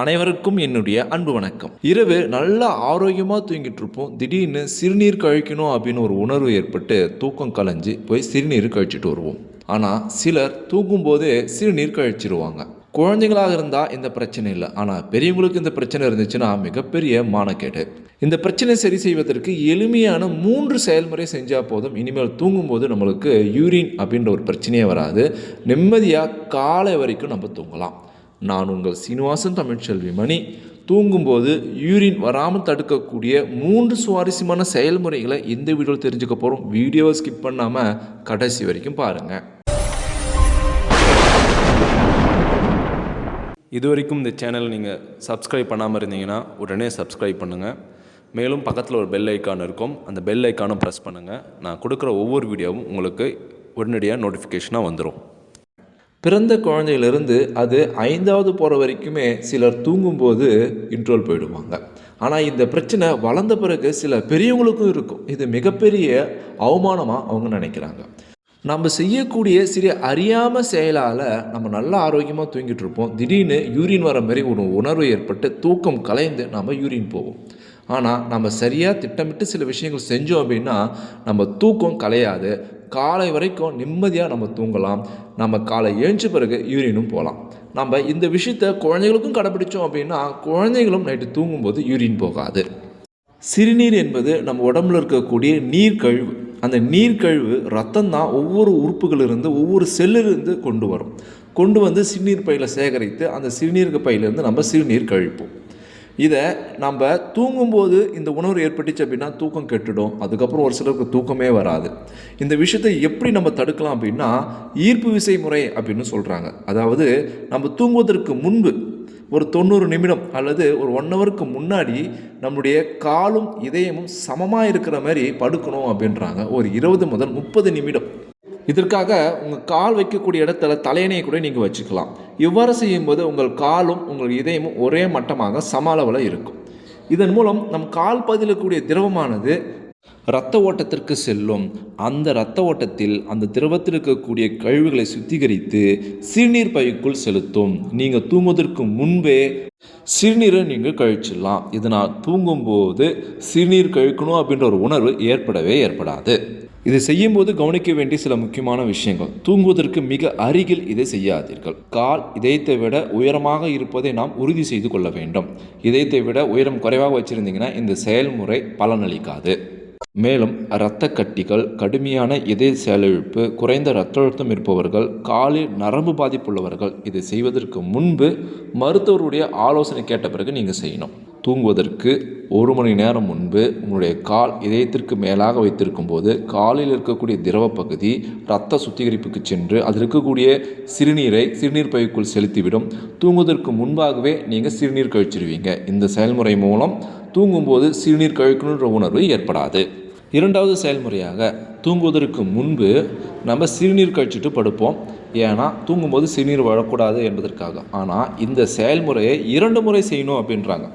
அனைவருக்கும் என்னுடைய அன்பு வணக்கம். இரவு நல்லா ஆரோக்கியமாக தூங்கிட்டு இருப்போம் திடீர்னு சிறுநீர் கழிக்கணும் அப்படின்னு ஒரு உணர்வு ஏற்பட்டு தூக்கம் கலைஞ்சு போய் சிறுநீர் கழிச்சிட்டு வருவோம். ஆனால் சிலர் தூங்கும்போதே சிறுநீர் கழிச்சிருவாங்க. குழந்தைங்களாக இருந்தால் இந்த பிரச்சனை இல்லை. ஆனால் பெரியவங்களுக்கு இந்த பிரச்சனை இருந்துச்சுன்னா மிகப்பெரிய மானக்கேடு. இந்த பிரச்சனை சரி செய்வதற்கு எளிமையான மூன்று செயல்முறை செஞ்சால் போதும். இனிமேல் தூங்கும்போது நம்மளுக்கு யூரின் அப்படின்ற ஒரு பிரச்சனையே வராது. நிம்மதியாக காலை வரைக்கும் நம்ம தூங்கலாம். நான் உங்கள் சீனிவாசன் தமிழ்ச்செல்வி மணி. தூங்கும்போது யூரின் வராமல் தடுக்கக்கூடிய மூன்று சுவாரஸ்யமான செயல்முறைகளை இந்த வீடியோவில் தெரிஞ்சுக்க போகிறோம் வீடியோவை ஸ்கிப் பண்ணாமல் கடைசி வரைக்கும் பாருங்கள் இது வரைக்கும் இந்த சேனல் நீங்கள் சப்ஸ்கிரைப் பண்ணாமல் இருந்தீங்கன்னா உடனே சப்ஸ்கிரைப் பண்ணுங்கள் மேலும் பக்கத்தில் ஒரு பெல் ஐக்கான் இருக்கும். அந்த பெல் ஐக்கானும் ப்ரெஸ் பண்ணுங்கள் நான் கொடுக்குற ஒவ்வொரு வீடியோவும் உங்களுக்கு உடனடியாக நோட்டிஃபிகேஷனாக வந்துடும் பிறந்த குழந்தையிலிருந்து அது ஐந்தாவது போகிற வரைக்குமே சிலர் தூங்கும்போது இன்ட்ரோல் போயிடுவாங்க. ஆனால் இந்த பிரச்சனை வளர்ந்த பிறகு சில பெரியவங்களுக்கும் இருக்கும். இது மிகப்பெரிய அவமானமாக அவங்க நினைக்கிறாங்க. நம்ம செய்யக்கூடிய சிறிய அறியாமல் செயலால் நம்ம நல்லா ஆரோக்கியமாக தூங்கிட்டு இருப்போம். திடீர்னு யூரின் வர மாதிரி ஒரு உணர்வு ஏற்பட்டு தூக்கம் கலைந்து நம்ம யூரின் போவோம். ஆனால் நம்ம சரியாக திட்டமிட்டு சில விஷயங்கள் செஞ்சோம் அப்படின்னா நம்ம தூக்கம் கலையாது. காலை வரைக்கும் நிம்மதியாக நம்ம தூங்கலாம். நம்ம காலை எழுந்த பிறகு யூரினும் போகலாம். நம்ம இந்த விஷயத்த குழந்தைகளுக்கும் கடைப்பிடிச்சோம் அப்படின்னா குழந்தைகளும் நைட்டு தூங்கும்போது யூரின் போகாது. சிறுநீர் என்பது நம்ம உடம்புல இருக்கக்கூடிய நீர்க்கழிவு. அந்த நீர்க்கழிவு ரத்தம் தான் ஒவ்வொரு உறுப்புகளிலிருந்து ஒவ்வொரு செல்லிலிருந்து கொண்டு வரும். கொண்டு வந்து சிறுநீர் பையில் சேகரித்து அந்த சிறுநீர் பையிலிருந்து நம்ம சிறுநீர் கழிப்போம். இதை நம்ம தூங்கும்போது இந்த உணர்வு ஏற்பட்டுச்சு அப்படின்னா தூக்கம் கெட்டுடும். அதுக்கப்புறம் ஒரு சிலருக்கு தூக்கமே வராது. இந்த விஷயத்தை எப்படி நம்ம தடுக்கலாம் அப்படின்னா ஈர்ப்பு விசை முறை அப்படின்னு சொல்கிறாங்க அதாவது நம்ம தூங்குவதற்கு முன்பு ஒரு தொண்ணூறு நிமிடம் அல்லது ஒரு ஒன் ஹவருக்கு முன்னாடி நம்முடைய காலும் இதயமும் சமமாக இருக்கிற மாதிரி படுக்கணும் அப்படின்றாங்க. ஒரு இருபது முதல் முப்பது நிமிடம். இதற்காக உங்கள் கால் வைக்கக்கூடிய இடத்துல தலையணையை கூட நீங்கள் வச்சுக்கலாம். இவ்வாறு செய்யும்போது உங்கள் காலும் உங்கள் இதயமும் ஒரே மட்டமாக சம அளவில் இருக்கும். இதன் மூலம் நம் கால் பதிலக்கூடிய திரவமானது இரத்த ஓட்டத்திற்கு செல்லும். அந்த இரத்த ஓட்டத்தில் அந்த திரவத்தில் இருக்கக்கூடிய கழிவுகளை சுத்திகரித்து சிறுநீர் பைக்குள் செலுத்தும். நீங்கள் தூங்குவதற்கு முன்பே சிறுநீரை நீங்கள் கழிச்சிடலாம். இதனால் தூங்கும்போது சிறுநீர் கழிக்கணும் அப்படின்ற ஒரு உணர்வு ஏற்படவே ஏற்படாது. இதை செய்யும்போது கவனிக்க வேண்டிய சில முக்கியமான விஷயங்கள். தூங்குவதற்கு மிக அருகில் இதை செய்யாதீர்கள். கால் இதயத்தை விட உயரமாக இருப்பதை நாம் உறுதி செய்து கொள்ள வேண்டும். இதயத்தை விட உயரம் குறைவாக வச்சிருந்தீங்கன்னா இந்த செயல்முறை பலனளிக்காது. மேலும் இரத்த கட்டிகள் கடுமையான இதய செயலிழப்பு குறைந்த இரத்த அழுத்தம் இருப்பவர்கள் காலில் நரம்பு பாதிப்புள்ளவர்கள் இதை செய்வதற்கு முன்பு மருத்துவருடைய ஆலோசனை கேட்ட பிறகு நீங்கள் செய்யணும். தூங்குவதற்கு ஒரு மணி நேரம் முன்பு உங்களுடைய கால் இதயத்திற்கு மேலாக வைத்திருக்கும் போது காலில் இருக்கக்கூடிய திரவ பகுதி இரத்த சுத்திகரிப்புக்கு சென்று அதில் இருக்கக்கூடிய சிறுநீரை சிறுநீர் பைக்குள் செலுத்திவிடும். தூங்குவதற்கு முன்பாகவே நீங்கள் சிறுநீர் கழிச்சிருவீங்க. இந்த செயல்முறை மூலம் தூங்கும்போது சிறுநீர் கழிக்கணுன்ற உணர்வு ஏற்படாது. இரண்டாவது செயல்முறையாக தூங்குவதற்கு முன்பு நம்ம சிறுநீர் கழிச்சிட்டு படுப்போம். ஏன்னா தூங்கும்போது சிறுநீர் வரக்கூடாது என்பதற்காக. ஆனால் இந்த செயல்முறையை இரண்டு முறை செய்யணும் அப்படின்றாங்க.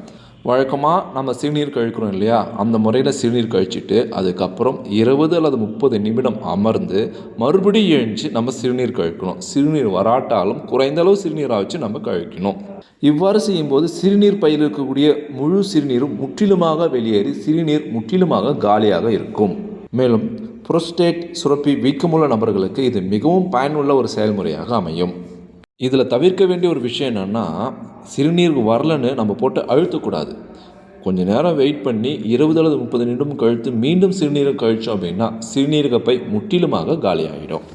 வழக்கமாக நம்ம சிறுநீர் கழிக்கிறோம் இல்லையா? அந்த முறையில் சிறுநீர் கழிச்சிட்டு அதுக்கப்புறம் இருபது அல்லது முப்பது நிமிடம் அமர்ந்து மறுபடியும் எழுந்து நம்ம சிறுநீர் கழிக்கணும். சிறுநீர் வராட்டாலும் குறைந்த அளவு சிறுநீராக வச்சு நம்ம கழிக்கணும். இவ்வாறு செய்யும்போது சிறுநீர் பையில் இருக்கக்கூடிய முழு சிறுநீரும் முற்றிலுமாக வெளியேறி சிறுநீர் முற்றிலுமாக காலியாக இருக்கும். மேலும் புரோஸ்டேட் சுரப்பி வீக்கமுள்ள நபர்களுக்கு இது மிகவும் பயனுள்ள ஒரு செயல்முறையாக அமையும். இதில் தவிர்க்க வேண்டிய ஒரு விஷயம் என்னென்னா சிறுநீர் வரலன்னு நம்ம போட்டு அழுத்தக்கூடாது. கொஞ்ச நேரம் வெயிட் பண்ணி இருபது அல்லது முப்பது நிமிடம் கழித்து மீண்டும் சிறுநீரை கழித்தோம் அப்படின்னா சிறுநீரகப்பை முற்றிலுமாக காலியாகிடும்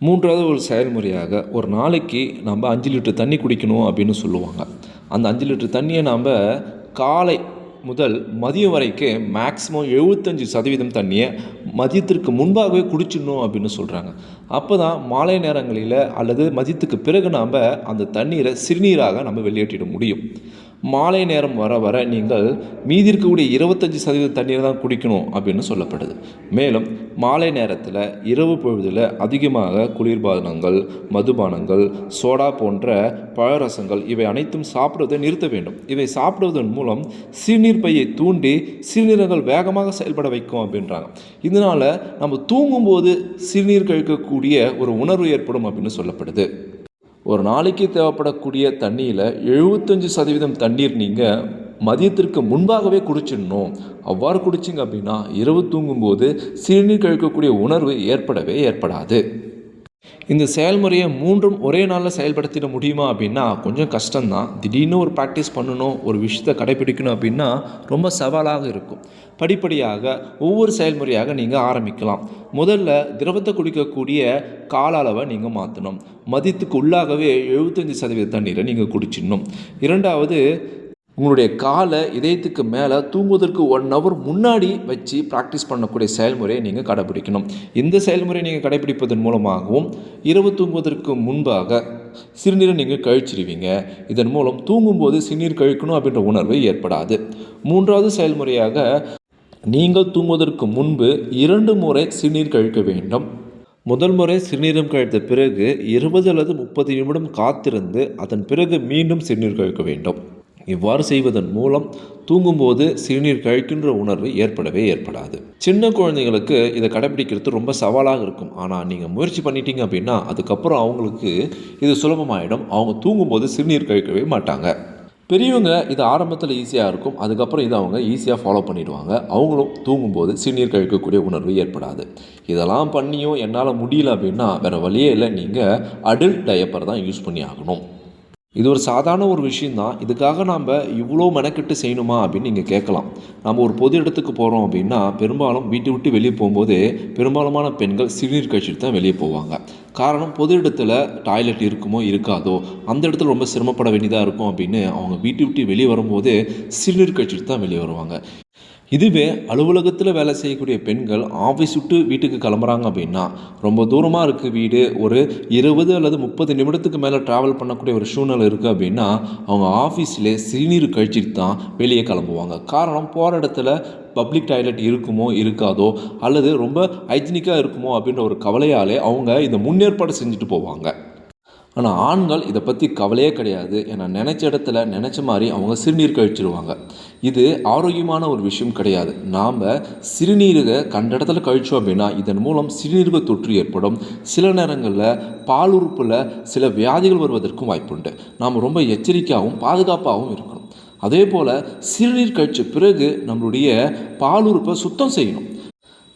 மூன்றாவது ஒரு செயல்முறையாக ஒரு நாளைக்கு நம்ம அஞ்சு லிட்டர் தண்ணி குடிக்கணும் அப்படின்னு சொல்லுவாங்க. அந்த அஞ்சு லிட்டர் தண்ணியை நாம் காலை முதல் மதியம் வரைக்கும் மேக்ஸிமம் எழுபத்தஞ்சி சதவீதம் தண்ணியை மதியத்திற்கு முன்பாகவே குடிச்சிடணும் அப்படின்னு சொல்கிறாங்க அப்போ தான் மாலை நேரங்களில் அல்லது மதியத்துக்கு பிறகு நாம் அந்த தண்ணீரை சிறுநீராக நம்ம வெளியேற்றிட முடியும். மாலை நேரம் வர வர நீங்கள் மீதி இருக்கக்கூடிய இருபத்தஞ்சி சதவீத தண்ணீர் தான் குடிக்கணும் அப்படின்னு சொல்லப்படுது. மேலும் மாலை நேரத்தில் இரவு பொழுதில் அதிகமாக குளிர்பானங்கள் மதுபானங்கள் சோடா போன்ற பழரசங்கள் இவை அனைத்தும் சாப்பிடுவதை நிறுத்த வேண்டும். இவை சாப்பிடுவதன் மூலம் சிறுநீர் பையை தூண்டி சிறுநீரகங்கள் வேகமாக செயல்பட வைக்கும் அப்படின்றாங்க. இதனால் நம்ம தூங்கும்போது சிறுநீர் கழிக்கக்கூடிய ஒரு உணர்வு ஏற்படும் அப்படின்னு சொல்லப்படுது. ஒரு நாளைக்கு தேவைப்படக்கூடிய தண்ணியில் எழுபத்தஞ்சி சதவீதம் தண்ணீர் நீங்கள் மதியத்திற்கு முன்பாகவே குடிச்சிடணும். அவ்வாறு குடிச்சிங்க அப்படின்னா இரவு தூங்கும்போது சிறுநீர் கழிக்கக்கூடிய உணர்வு ஏற்படவே ஏற்படாது. இந்த செயல்முறையை மூன்றும் ஒரே நாளில் செயல்படுத்திட முடியுமா அப்படின்னா கொஞ்சம் கஷ்டம்தான். திடீர்னு ஒரு ப்ராக்டிஸ் பண்ணணும் ஒரு விஷயத்தை கடைபிடிக்கணும் அப்படின்னா ரொம்ப சவாலாக இருக்கும். படிப்படியாக ஒவ்வொரு செயல்முறையாக நீங்கள் ஆரம்பிக்கலாம். முதல்ல திரவத்தை குடிக்கக்கூடிய கால அளவை நீங்கள் மாற்றணும் மதியத்துக்கு உள்ளாகவே எழுபத்தஞ்சி சதவீத தண்ணீரை நீங்கள் குடிச்சிடணும். இரண்டாவது உங்களுடைய காலை இதயத்துக்கு மேலே தூங்குவதற்கு ஒன் ஹவர் முன்னாடி வச்சு ப்ராக்டிஸ் பண்ணக்கூடிய செயல்முறையை நீங்கள் கடைபிடிக்கணும். இந்த செயல்முறையை நீங்கள் கடைபிடிப்பதன் மூலமாகவும் இரவு தூங்குவதற்கு முன்பாக சிறுநீரை நீங்கள் கழிச்சிருவீங்க. இதன் மூலம் தூங்கும்போது சிறுநீர் கழிக்கணும் அப்படின்ற உணர்வு ஏற்படாது. மூன்றாவது செயல்முறையாக நீங்கள் தூங்குவதற்கு முன்பு இரண்டு முறை சிறுநீர் கழிக்க வேண்டும். முதல் முறை சிறுநீரம் கழித்த பிறகு இருபது அல்லது முப்பது நிமிடம் காத்திருந்து அதன் பிறகு மீண்டும் சிறுநீர் கழிக்க வேண்டும். இவ்வாறு செய்வதன் மூலம் தூங்கும்போது சிறுநீர் கழிக்கின்ற உணர்வு ஏற்படவே ஏற்படாது. சின்ன குழந்தைங்களுக்கு இதை கடைபிடிக்கிறது ரொம்ப சவாலாக இருக்கும். ஆனால் நீங்கள் முயற்சி பண்ணிட்டீங்க அப்படின்னா அதுக்கப்புறம் அவங்களுக்கு இது சுலபமாயிடும். அவங்க தூங்கும்போது சிறுநீர் கழிக்கவே மாட்டாங்க. பெரியவங்க இது ஆரம்பத்தில் ஈஸியாக இருக்கும். அதுக்கப்புறம் இதை அவங்க ஈஸியாக ஃபாலோ பண்ணிவிடுவாங்க அவங்களும் தூங்கும்போது சிறுநீர் கழிக்கக்கூடிய உணர்வு ஏற்படாது. இதெல்லாம் பண்ணியும் என்னால் முடியல அப்படின்னா வேறு வழியே இல்லை. நீங்கள் அடல்ட் டயப்பர் தான் யூஸ் பண்ணி ஆகணும். இது ஒரு சாதாரண ஒரு விஷயந்தான் இதுக்காக நாம் இவ்வளோ மெனக்கெட்டு செய்யணுமா அப்படின்னு நீங்கள் கேட்கலாம். நம்ம ஒரு பொது இடத்துக்கு போகிறோம் அப்படின்னா பெரும்பாலும் வீட்டை விட்டு வெளியே போகும்போது பெரும்பாலுமான பெண்கள் சிறுநீர் கழிச்சிட்டு தான் வெளியே போவாங்க. காரணம் பொது இடத்துல டாய்லெட் இருக்குமோ இருக்காதோ அந்த இடத்துல ரொம்ப சிரமப்பட வேண்டியதாக இருக்கும் அப்படின்னு அவங்க வீட்டை விட்டு வெளியே வரும்போது சிறுநீர் கழிச்சிட்டு தான் வெளியே வருவாங்க. இதுவே அலுவலகத்தில் வேலை செய்யக்கூடிய பெண்கள் ஆஃபீஸ் விட்டு வீட்டுக்கு கிளம்புறாங்க அப்படின்னா ரொம்ப தூரமாக இருக்குது வீடு ஒரு இருபது அல்லது முப்பது நிமிடத்துக்கு மேலே ட்ராவல் பண்ணக்கூடிய ஒரு சூழ்நிலை இருக்குது அப்படின்னா அவங்க ஆஃபீஸில் சிறுநீர் கழிச்சிட்டு தான் வெளியே கிளம்புவாங்க. காரணம் போகிற இடத்துல பப்ளிக் டாய்லெட் இருக்குமோ இருக்காதோ அல்லது ரொம்ப ஹைஜீனிக்காக இருக்குமோ அப்படின்ற ஒரு கவலையாலே அவங்க இதை முன்னேற்பாடு செஞ்சுட்டு போவாங்க. ஆனால் ஆண்கள் இதை பற்றி கவலையே கிடையாது. ஏன்னா நினச்ச இடத்துல நினச்ச மாதிரி அவங்க சிறுநீர் கழிச்சிருவாங்க. இது ஆரோக்கியமான ஒரு விஷயம் கிடையாது. நாம் சிறுநீரக கண்ட இடத்துல கழிச்சோம் அப்படின்னா இதன் மூலம் சிறுநீரக தொற்று ஏற்படும். சில நேரங்களில் பாலுறுப்பில் சில வியாதிகள் வருவதற்கும் வாய்ப்புண்டு நாம் ரொம்ப எச்சரிக்கையாகவும் பாதுகாப்பாகவும் இருக்கணும். அதே போல் சிறுநீர் கழிச்ச பிறகு நம்மளுடைய பாலுறுப்பை சுத்தம் செய்யணும்.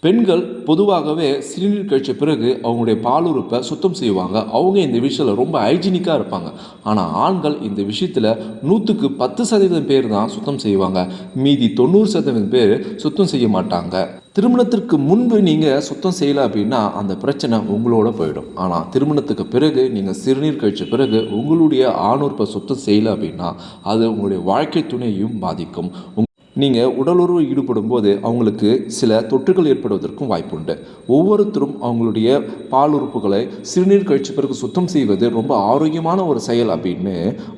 பெண்கள் பொதுவாகவே சிறுநீர் கழிச்ச பிறகு அவங்களுடைய பாலுறுப்பை சுத்தம் செய்வாங்க. அவங்க இந்த விஷயத்தில் ரொம்ப ஹைஜீனிக்காக இருப்பாங்க. ஆனால் ஆண்கள் இந்த விஷயத்தில் நூற்றுக்கு பத்து சதவீதம் பேர் தான் சுத்தம் செய்வாங்க. மீதி தொண்ணூறு சதவீதம் பேர் சுத்தம் செய்ய மாட்டாங்க. திருமணத்திற்கு முன்பு நீங்கள் சுத்தம் செய்யலை அப்படின்னா அந்த பிரச்சனை உங்களோட போயிடும். ஆனால் திருமணத்துக்கு பிறகு நீங்கள் சிறுநீர் கழிச்ச பிறகு உங்களுடைய ஆணுறுப்பை சுத்தம் செய்யலை அப்படின்னா அது உங்களுடைய வாழ்க்கை துணையையும் பாதிக்கும். உங் நீங்கள் உடலுறவு ஈடுபடும் போது அவங்களுக்கு சில தொற்றுகள் ஏற்படுவதற்கும் வாய்ப்புண்டு. ஒவ்வொருத்தரும் அவங்களுடைய பால் உறுப்புகளை சிறுநீர் கழிச்ச பிறகு சுத்தம் செய்வது ரொம்ப ஆரோக்கியமான ஒரு செயல் அப்படின்னு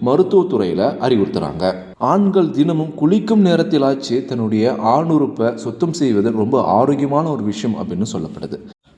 மருத்துவத்துறையில் அறிவுறுத்துகிறாங்க ஆண்கள் தினமும் குளிக்கும் நேரத்திலாச்சு தன்னுடைய ஆணுறுப்பை சுத்தம் செய்வது ரொம்ப ஆரோக்கியமான ஒரு விஷயம் அப்படின்னு சொல்லப்படுது.